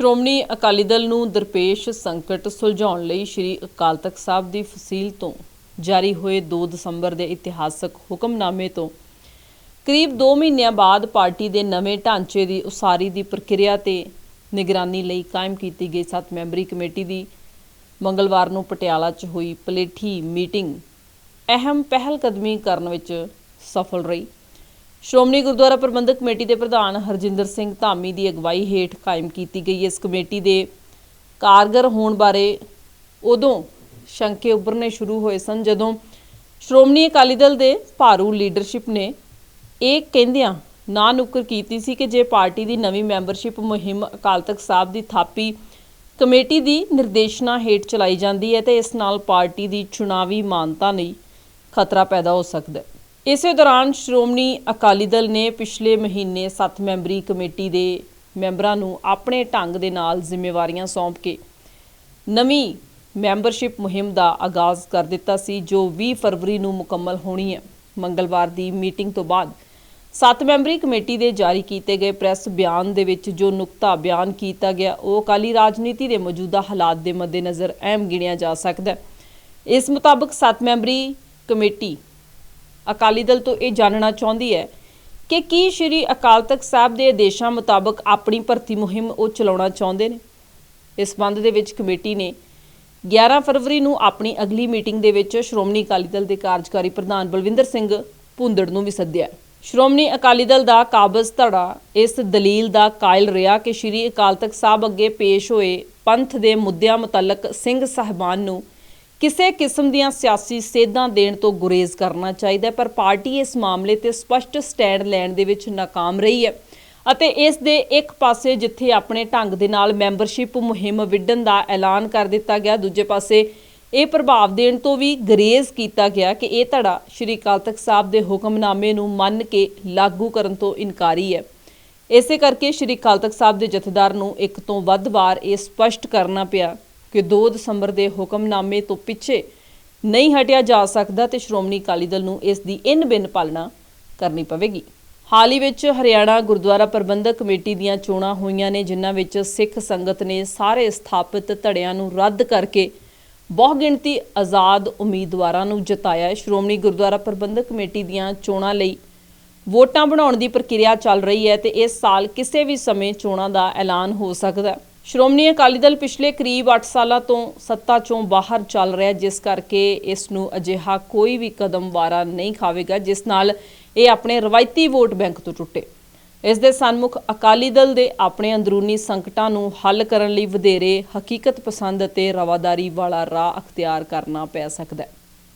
ਸ਼੍ਰੋਮਣੀ ਅਕਾਲੀ ਦਲ ਨੂੰ ਦਰਪੇਸ਼ ਸੰਕਟ ਸੁਲਝਾਉਣ ਲਈ ਸ੍ਰੀ ਅਕਾਲ ਤਖਤ ਸਾਹਿਬ ਦੀ ਫਸੀਲ ਤੋਂ ਜਾਰੀ ਹੋਏ 2 ਦਸੰਬਰ ਦੇ ਇਤਿਹਾਸਕ ਹੁਕਮਨਾਮੇ ਤੋਂ ਕਰੀਬ 2 ਮਹੀਨਿਆਂ ਬਾਅਦ ਪਾਰਟੀ ਦੇ ਨਵੇਂ ਢਾਂਚੇ ਦੀ ਉਸਾਰੀ ਦੀ ਪ੍ਰਕਿਰਿਆ ਤੇ ਨਿਗਰਾਨੀ ਲਈ ਕਾਇਮ ਕੀਤੀ ਗਈ 7 ਮੈਂਬਰੀ ਕਮੇਟੀ ਦੀ ਮੰਗਲਵਾਰ ਨੂੰ ਪਟਿਆਲਾ 'ਚ ਹੋਈ ਪਲੇਠੀ ਮੀਟਿੰਗ ਅਹਿਮ ਪਹਿਲ ਕਦਮੀ ਕਰਨ ਵਿੱਚ ਸਫਲ ਰਹੀ। ਸ਼੍ਰੋਮਣੀ ਗੁਰਦੁਆਰਾ ਪ੍ਰਬੰਧਕ ਕਮੇਟੀ ਦੇ ਪ੍ਰਧਾਨ ਹਰਜਿੰਦਰ ਸਿੰਘ ਧਾਮੀ ਦੀ ਅਗਵਾਈ ਹੇਠ ਕਾਇਮ ਕੀਤੀ ਗਈ। ਇਸ ਕਮੇਟੀ ਦੇ ਕਾਰਗਰ ਹੋਣ ਬਾਰੇ ਉਦੋਂ ਸ਼ੰਕੇ ਉੱਭਰਨੇ ਸ਼ੁਰੂ ਹੋਏ ਸਨ, ਜਦੋਂ ਸ਼੍ਰੋਮਣੀ ਅਕਾਲੀ ਦਲ ਦੇ ਭਾਰੂ ਲੀਡਰਸ਼ਿਪ ਨੇ ਇਹ ਕਹਿੰਦਿਆਂ ਨਾ ਨੁੱਕਰ ਕੀਤੀ ਸੀ ਕਿ ਜੇ ਪਾਰਟੀ ਦੀ ਨਵੀਂ ਮੈਂਬਰਸ਼ਿਪ ਮੁਹਿੰਮ ਅਕਾਲ ਤਖਤ ਸਾਹਿਬ ਦੀ ਥਾਪੀ ਕਮੇਟੀ ਦੀ ਨਿਰਦੇਸ਼ਨਾ ਹੇਠ ਚਲਾਈ ਜਾਂਦੀ ਹੈ ਤੇ ਇਸ ਨਾਲ ਪਾਰਟੀ ਦੀ ਚੁਣਾਵੀ ਮਾਨਤਾ ਲਈ ਖਤਰਾ ਪੈਦਾ ਹੋ ਸਕਦਾ ਹੈ। ਇਸੇ ਦੌਰਾਨ ਸ਼੍ਰੋਮਣੀ ਅਕਾਲੀ ਦਲ ਨੇ ਪਿਛਲੇ ਮਹੀਨੇ 7 ਮੈਂਬਰੀ ਕਮੇਟੀ ਦੇ ਮੈਂਬਰਾਂ ਨੂੰ ਆਪਣੇ ਢੰਗ ਦੇ ਨਾਲ ਜ਼ਿੰਮੇਵਾਰੀਆਂ ਸੌਂਪ ਕੇ ਨਵੀਂ ਮੈਂਬਰਸ਼ਿਪ ਮੁਹਿੰਮ ਦਾ ਆਗਾਜ਼ ਕਰ ਦਿੱਤਾ ਸੀ, ਜੋ 20 ਫਰਵਰੀ ਨੂੰ ਮੁਕੰਮਲ ਹੋਣੀ ਹੈ। ਮੰਗਲਵਾਰ ਦੀ ਮੀਟਿੰਗ ਤੋਂ ਬਾਅਦ ਸੱਤ ਮੈਂਬਰੀ ਕਮੇਟੀ ਦੇ ਜਾਰੀ ਕੀਤੇ ਗਏ ਪ੍ਰੈਸ ਬਿਆਨ ਦੇ ਵਿੱਚ ਜੋ ਨੁਕਤਾ ਬਿਆਨ ਕੀਤਾ ਗਿਆ, ਉਹ ਅਕਾਲੀ ਰਾਜਨੀਤੀ ਦੇ ਮੌਜੂਦਾ ਹਾਲਾਤ ਦੇ ਮੱਦੇਨਜ਼ਰ ਅਹਿਮ ਗਿਣਿਆ ਜਾ ਸਕਦਾ ਹੈ। ਇਸ ਮੁਤਾਬਕ ਸੱਤ ਮੈਂਬਰੀ ਕਮੇਟੀ ਅਕਾਲੀ ਦਲ ਤੋਂ ਇਹ ਜਾਣਨਾ ਚਾਹੁੰਦੀ ਹੈ ਕਿ ਕੀ ਸ਼੍ਰੀ ਅਕਾਲ ਤਖਤ ਸਾਹਿਬ ਦੇ ਆਦੇਸ਼ਾਂ ਮੁਤਾਬਕ ਆਪਣੀ ਭਰਤੀ ਮੁਹਿੰਮ ਉਹ ਚਲਾਉਣਾ ਚਾਹੁੰਦੇ ਨੇ? ਇਸ ਸੰਬੰਧ ਦੇ ਵਿੱਚ ਕਮੇਟੀ ਨੇ 11 ਫਰਵਰੀ ਨੂੰ ਆਪਣੀ ਅਗਲੀ ਮੀਟਿੰਗ ਦੇ ਵਿੱਚ ਸ਼੍ਰੋਮਣੀ ਅਕਾਲੀ ਦਲ ਦੇ ਕਾਰਜਕਾਰੀ ਪ੍ਰਧਾਨ ਬਲਵਿੰਦਰ ਸਿੰਘ ਭੁੰਦੜ ਨੂੰ ਵੀ ਸੱਦਿਆ। ਸ਼੍ਰੋਮਣੀ ਅਕਾਲੀ ਦਲ ਦਾ ਕਾਬਜ਼ ਧੜਾ ਇਸ ਦਲੀਲ ਦਾ ਕਾਇਲ ਰਿਹਾ ਕਿ ਸ਼੍ਰੀ ਅਕਾਲ ਤਖਤ ਸਾਹਿਬ ਅੱਗੇ ਪੇਸ਼ ਹੋਏ ਪੰਥ ਦੇ ਮੁੱਦਿਆਂ ਮੁਤਲਕ ਸਿੰਘ ਸਾਹਿਬਾਨ ਨੂੰ ਕਿਸੇ ਕਿਸਮ ਦੀਆਂ ਸਿਆਸੀ ਸੇਧਾਂ ਦੇਣ ਤੋਂ ਗੁਰੇਜ਼ ਕਰਨਾ ਚਾਹੀਦਾ ਪਰ ਪਾਰਟੀ ਇਸ ਮਾਮਲੇ ਤੇ ਸਪਸ਼ਟ ਸਟੈਂਡ ਲੈਣ ਦੇ ਵਿੱਚ ਨਾਕਾਮ ਰਹੀ ਹੈ ਅਤੇ ਇਸ ਦੇ ਇੱਕ ਪਾਸੇ ਜਿੱਥੇ ਆਪਣੇ ਢੰਗ ਦੇ ਨਾਲ ਮੈਂਬਰਸ਼ਿਪ ਮੁਹਿੰਮ ਵਿੱਢਣ ਦਾ ਐਲਾਨ ਕਰ ਦਿੱਤਾ ਗਿਆ, ਦੂਜੇ ਪਾਸੇ ਇਹ ਪ੍ਰਭਾਵ ਦੇਣ ਤੋਂ ਵੀ ਗਰੇਜ਼ ਕੀਤਾ ਗਿਆ ਕਿ ਇਹ ਧੜਾ ਸ਼੍ਰੀ ਅਕਾਲ ਤਖਤ ਸਾਹਿਬ ਦੇ ਹੁਕਮਨਾਮੇ ਨੂੰ ਮੰਨ ਕੇ ਲਾਗੂ ਕਰਨ ਤੋਂ ਇਨਕਾਰੀ ਹੈ। ਇਸੇ ਕਰਕੇ ਸ਼੍ਰੀ ਅਕਾਲ ਤਖਤ ਸਾਹਿਬ ਦੇ ਜਥੇਦਾਰ ਨੂੰ ਇੱਕ ਤੋਂ ਵੱਧ ਵਾਰ ਇਹ ਸਪਸ਼ਟ ਕਰਨਾ ਪਿਆ। ਕਿ 2 ਦਸੰਬਰ ਦੇ ਹੁਕਮਨਾਮੇ ਤੋਂ ਪਿੱਛੇ ਨਹੀਂ ਹਟਿਆ ਜਾ ਸਕਦਾ ਤੇ ਸ਼੍ਰੋਮਣੀ ਅਕਾਲੀ ਦਲ ਨੂੰ ਇਸ ਦੀ ਇਨ ਬਿਨ ਪਾਲਣਾ ਕਰਨੀ ਪਵੇਗੀ। ਹਾਲ ਹੀ ਵਿੱਚ ਹਰਿਆਣਾ ਗੁਰਦੁਆਰਾ ਪ੍ਰਬੰਧਕ ਕਮੇਟੀ ਦੀਆਂ ਚੋਣਾਂ ਹੋਈਆਂ ਨੇ, ਜਿਨ੍ਹਾਂ ਵਿੱਚ ਸਿੱਖ ਸੰਗਤ ਨੇ ਸਾਰੇ ਸਥਾਪਿਤ ਧੜਿਆਂ ਨੂੰ ਰੱਦ ਕਰਕੇ ਬਹੁ ਗਿਣਤੀ ਆਜ਼ਾਦ ਉਮੀਦਵਾਰਾਂ ਨੂੰ ਜਿਤਾਇਆ ਸ਼੍ਰੋਮਣੀ ਗੁਰਦੁਆਰਾ ਪ੍ਰਬੰਧਕ ਕਮੇਟੀ ਦੀਆਂ ਚੋਣਾਂ ਲਈ ਵੋਟਾਂ ਬਣਾਉਣ ਦੀ ਪ੍ਰਕਿਰਿਆ ਚੱਲ ਰਹੀ ਹੈ ਤੇ ਇਸ ਸਾਲ ਕਿਸੇ ਵੀ ਸਮੇਂ ਚੋਣਾਂ ਦਾ ਐਲਾਨ ਹੋ ਸਕਦਾ ਹੈ। ਸ਼੍ਰੋਮਣੀ ਅਕਾਲੀ ਦਲ ਪਿਛਲੇ ਕਰੀਬ 8 ਸਾਲਾਂ ਤੋਂ ਸੱਤਾ ਚੋਂ ਬਾਹਰ ਚੱਲ ਰਿਹਾ ਜਿਸ ਕਰਕੇ ਇਸ ਨੂੰ ਅਜਿਹਾ ਕੋਈ ਵੀ ਕਦਮ ਵਾਰਾ ਨਹੀਂ ਖਾਵੇਗਾ, ਜਿਸ ਨਾਲ ਇਹ ਆਪਣੇ ਰਵਾਇਤੀ ਵੋਟ ਬੈਂਕ ਤੋਂ ਟੁੱਟੇ। ਇਸ ਦੇ ਸਨਮੁਖ ਅਕਾਲੀ ਦਲ ਦੇ ਆਪਣੇ ਅੰਦਰੂਨੀ ਸੰਕਟਾਂ ਨੂੰ ਹੱਲ ਕਰਨ ਲਈ ਵਧੇਰੇ ਹਕੀਕਤ ਪਸੰਦ ਅਤੇ ਰਵਾਦਾਰੀ ਵਾਲਾ ਰਾਹ ਅਖਤਿਆਰ ਕਰਨਾ ਪੈ ਸਕਦਾ ਹੈ।